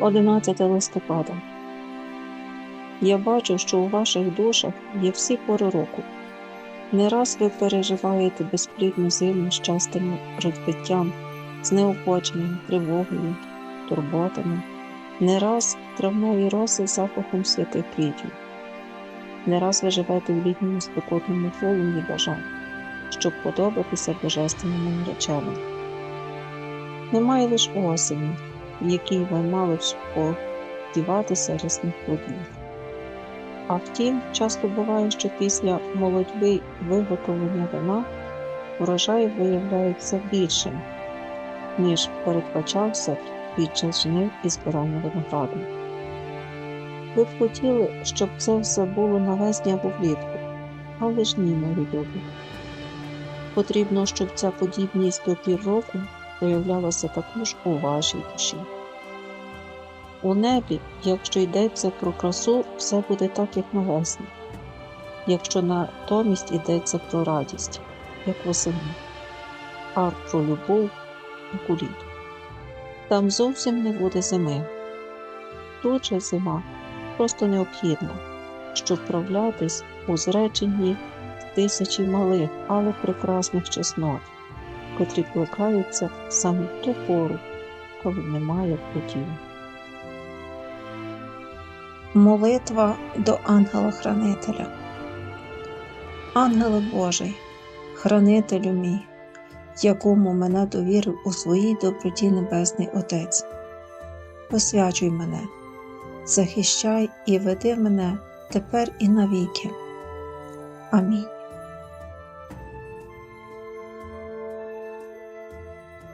11 листопада. Я бачу, що у ваших душах є всі пори року. Не раз ви переживаєте безплідну зиму з частим розбиттям, з неохоченням, тривогою, турботами, не раз травної роси запахом святих квітів. Не раз ви живете в літньому спекотному полум'ї бажань, щоб подобатися божественному нареченому. Немає лише осені, в якій ви мали сподіватися рясних плодів. А втім, часто буває, що після молодьби виготовлення вина врожай виявляється більшим, ніж передбачався під час жнив і збирання винограду. Ви б хотіли, щоб це все було навесні або влітку, але ж ні, мої любі. Потрібно, щоб ця подібність до пір року проявлялася також у вашій душі. У небі, якщо йдеться про красу, все буде так, як навесні, якщо натомість йдеться про радість, як восени, а про любов, як у літо. Там зовсім не буде зими. Тут же зима просто необхідна, щоб вправлятись у зреченні тисячі малих, але прекрасних чеснот, котрі плекаються саме в ту пору, коли немає плодів. Молитва до ангела-хранителя. Ангеле Божий, хранителю мій, якому мене довірив у своїй доброті Небесний Отець. Освячуй мене, захищай і веди мене тепер і навіки. Амінь.